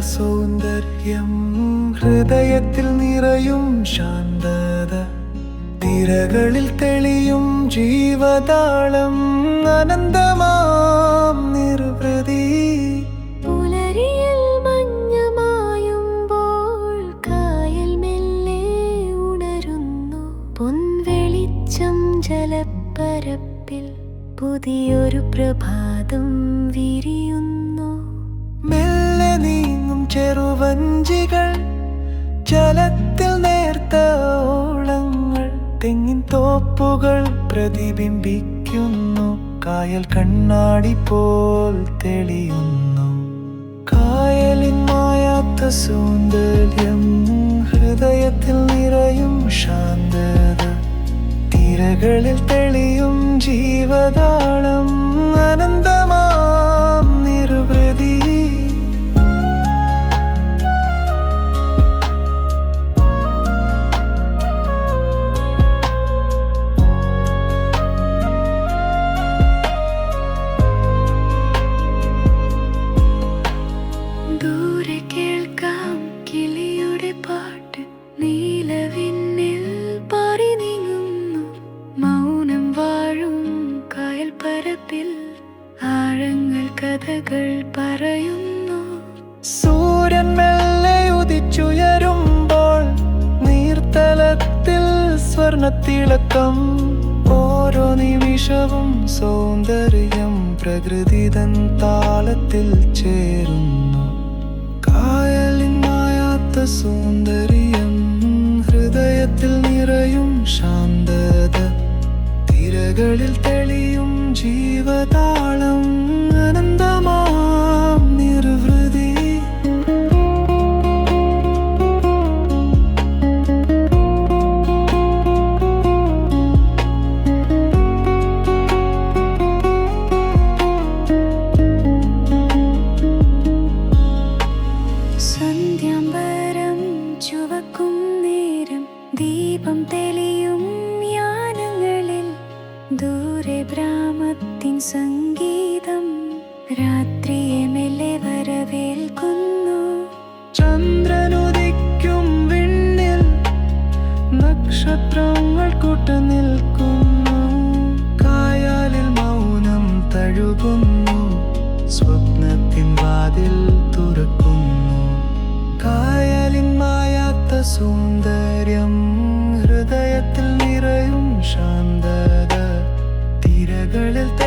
സൗന്ദര്യം ഹൃദയത്തിൽ നിറയും ശാന്തത തിരകളിൽ തെളിയും ജീവതാളം അനന്തമാം നിർവൃതി. ജലപ്പരപ്പിൽ പുതിയൊരു പ്രഭാതം ചെറുവഞ്ചികൾ ജലത്തിൽ നേർത്ത ഓളങ്ങൾ തെങ്ങിൻ തോപ്പുകൾ പ്രതിബിംബിക്കുന്നു കായൽ കണ്ണാടി പോൽ തെളിയുന്നു. കായലിൻ മായാത്ത സൗന്ദര്യം ഹൃദയത്തിൽ നിറയും ശാന്തത തിരകളിൽ തെളിയും ജീവതാളം. സ്വർണത്തിളക്കം ഓരോ നിമിഷവും സൗന്ദര്യം പ്രകൃതിതൻ താളത്തിൽ ചേരുന്നു. കായലിൻ മായാത്ത സൗന്ദര്യം ഹൃദയത്തിൽ നിറയും ശാന്തത തിരകളിൽ തെളിയും ജീവതാളം ഗ്രാമത്തിൻ സംഗീതം രാത്രിയെ മെല്ലെ വരവേൽക്കുന്നു. ചന്ദ്രനുദിക്കും വിണ്ണിൽ നക്ഷത്രങ്ങൾ കൂട്ടു നിൽക്കുന്നു. കായാലിൽ മൗനം തഴുകുന്നു. സ്വപ്നത്തിൻ വാതിൽ തുറക്കുന്നു. കായലിൻ മായാത്ത സൗന്ദര്യം ഹൃദയത്തിൽ നിറയും ശാന്തത തിരകളിൽ